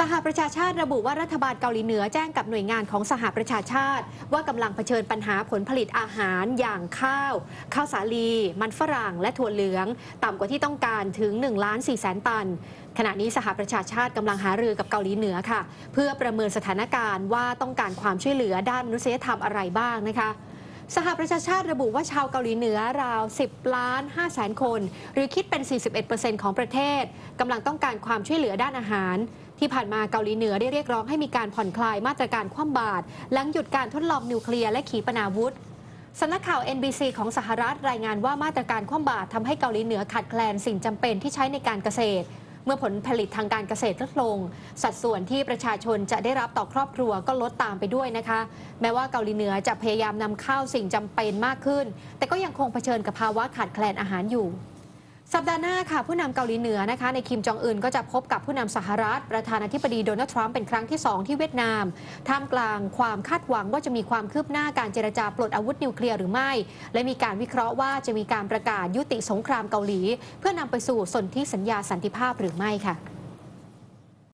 สหประชาชาติระบุว่ารัฐบาลเกาหลีเหนือแจ้งกับหน่วยงานของสหประชาชาติ ว่ากำลังเผชิญปัญหาผลผลิตอาหารอย่างข้าว ข้าวสาลี มันฝรั่งและถั่วเหลือง ต่ำกว่าที่ต้องการถึง1ล้าน4แสนตัน ขณะนี้สหประชาชาติกำลังหารือกับเกาหลีเหนือค่ะ เพื่อประเมินสถานการณ์ว่าต้องการความช่วยเหลือด้านมนุษยธรรมอะไรบ้างนะคะสหประชาชาติระบุว่าชาวเกาหลีเหนือราว 10 ล้าน5แสนคน หรือคิดเป็น 41%ของประเทศกำลังต้องการความช่วยเหลือด้านอาหาร ที่ผ่านมาเกาหลีเหนือได้เรียกร้องให้มีการผ่อนคลายมาตรการคว่ำบาตรหลังหยุดการทดลองนิวเคลียร์และขีปนาวุธสำนักข่าว NBC ของสหรัฐรายงานว่ามาตรการคว่ำบาตรทำให้เกาหลีเหนือขาดแคลนสิ่งจำเป็นที่ใช้ในการเกษตร เมื่อผลผลิตทางการเกษตรลดลง สัดส่วนที่ประชาชนจะได้รับต่อครอบครัวก็ลดตามไปด้วยนะคะ แม้ว่าเกาหลีเหนือจะพยายามนำเข้าสิ่งจำเป็นมากขึ้น แต่ก็ยังคงเผชิญกับภาวะขาดแคลนอาหารอยู่ สัปดาห์หน้าค่ะผู้นำเกาหลีเหนือนะคะในคิมจองอึนก็จะพบกับผู้นำสหรัฐ ประธานาธิบดีโดนัลด์ทรัมป์เป็นครั้งที่ 2 ที่เวียดนาม ท่ามกลางความคาดหวังว่าจะมีความคืบหน้าการเจรจาปลดอาวุธนิวเคลียร์หรือไม่ และมีการวิเคราะห์ว่าจะมีการประกาศยุติสงครามเกาหลี เพื่อนำไปสู่สนธิสัญญาสันติภาพหรือไม่ค่ะ